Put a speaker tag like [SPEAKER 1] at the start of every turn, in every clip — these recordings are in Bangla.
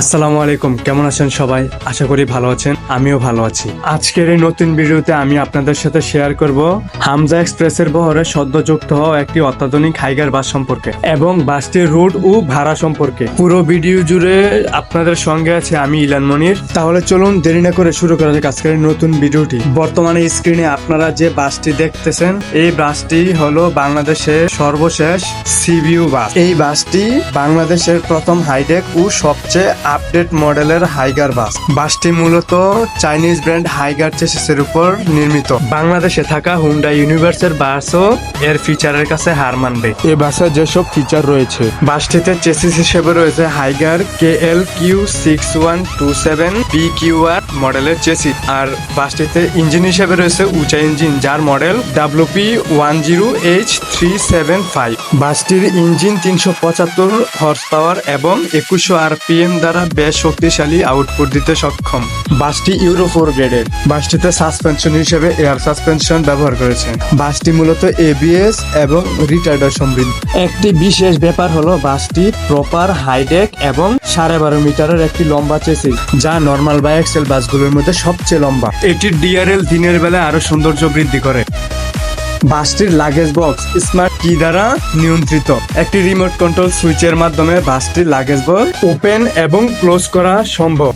[SPEAKER 1] আসসালামু আলাইকুম, কেমন আছেন সবাই? আশা করি ভালো আছেন, আমিও ভালো আছি। আজকের এই নতুন ভিডিওতে আমি আপনাদের সাথে শেয়ার করব হামজা এক্সপ্রেসের বহরে সদ্য যুক্ত হওয়া একটি অত্যাধুনিক হাইগার বাস সম্পর্কে এবং বাসটির রুট ও ভাড়া সম্পর্কে। পুরো ভিডিও জুড়ে আপনাদের সঙ্গে আছে আমি ইলান মনির। তাহলে চলুন দেরি না করে শুরু করা যাক আজকের নতুন ভিডিওটি। বর্তমানে স্ক্রিনে আপনারা যে বাসটি দেখতেছেন, এই বাসটি হলো বাংলাদেশের সর্বশেষ সিবিউ বাস। এই বাসটি বাংলাদেশের প্রথম হাইটেক ও সবচেয়ে আপডেট মডেলের হাইগার বাস বাসটি মূলত চাইনিজ ব্র্যান্ড হাইগার চেসিসের উপর নির্মিত। বাংলাদেশে থাকা হুন্ডা ইউনিভার্সের বাসও এর ফিচারের কাছে হার মানবে।
[SPEAKER 2] এ বাসে যেসব ফিচার রয়েছে,
[SPEAKER 1] বাসটিতে চেসিস হিসেবে রয়েছে Higer K L Q six one two seven P Q R মডেলের চেসিস আর বাসটিতে ইঞ্জিন হিসেবে রয়েছে উঁচা ইঞ্জিন যার model W P one zero H three seven five বাসটির engine তিনশো পঁচাত্তর হর্স পাওয়ার এবং একুশশো আরপিএম দ্বারা বেশ শক্তিশালী আউটপুট দিতে সক্ষম। বাসটি ইউরো ফোর গ্রেডের। বাসটিতে সাসপেনশন হিসেবে এয়ার সাসপেনশন ব্যবহার করেছে। বাসটি মূলত এবিএস এবং রিটার্ডার সমৃদ্ধ। একটি বিশেষ ব্যাপার হলো বাসটি প্রপার হাইডেক এবং সাড়ে বারো মিটারের একটি লম্বা চেসি যা নর্মাল বা এক্সেল বাসগুলোর মধ্যে সবচেয়ে লম্বা। এটি ডিআরএল দিনের বেলা আরও সৌন্দর্য বৃদ্ধি করে। বাসটির লাগেজ বক্স, স্মার্ট কি দ্বারা নিয়ন্ত্রিত? একটি রিমোট কন্ট্রোল সুইচের মাধ্যমে বাসটির লাগেজ বক্স ওপেন এবং ক্লোজ করা সম্ভব।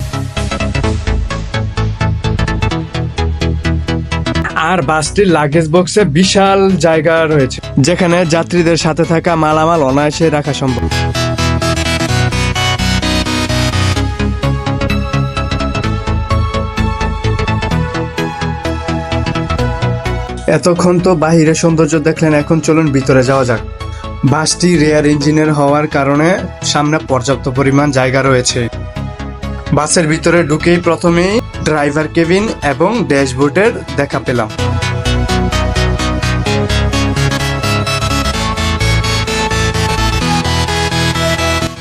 [SPEAKER 1] আর বাসটির লাগেজ বক্সে বিশাল জায়গা রয়েছে, যেখানে যাত্রীদের সাথে থাকা মালামাল অনায়াসে রাখা সম্ভব। এতক্ষণ তো বাহিরের সৌন্দর্য দেখলেন, এখন চলুন ভিতরে যাওয়া যাক। বাসটি রেয়ার ইঞ্জিনের হওয়ার কারণে সামনে পর্যাপ্ত পরিমাণ জায়গা রয়েছে। বাসের ভিতরে ঢুকেই প্রথমেই ড্রাইভার কেবিন এবং ড্যাশবোর্ডের দেখা পেলাম।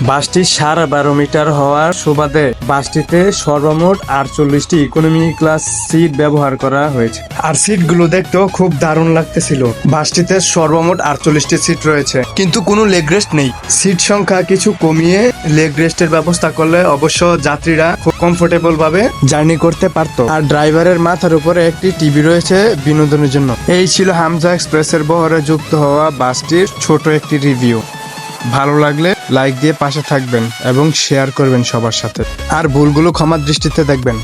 [SPEAKER 1] বাসটি সাড়ে বারো মিটার হওয়ার সুবাদে বাসটিতে সর্বমোট আটচল্লিশটি ইকোনমি ক্লাস সিট ব্যবহার করা হয়েছে। আর সিটগুলো দেখতেও খুব দারুণ লাগতেছিল। বাসটিতে সর্বমোট আটচল্লিশটি সিট রয়েছে। কিন্তু কোনো লেগ রেস্ট নেই। সিট সংখ্যা কিছু কমিয়ে লেগ রেস্টের ব্যবস্থা করলে অবশ্য যাত্রীরা খুব কমফোর্টেবল ভাবে জার্নি করতে পারতো। আর ড্রাইভারের মাথার উপরে একটি টিভি রয়েছে বিনোদনের জন্য। এই ছিল হামজা এক্সপ্রেসের বহরে যুক্ত হওয়া বাসটির ছোট একটি রিভিউ ভালো লাগলে লাইক দিয়ে পাশে থাকবেন এবং শেয়ার করবেন সবার সাথে। আর ভুলগুলো ক্ষমার দৃষ্টিতে দেখবেন।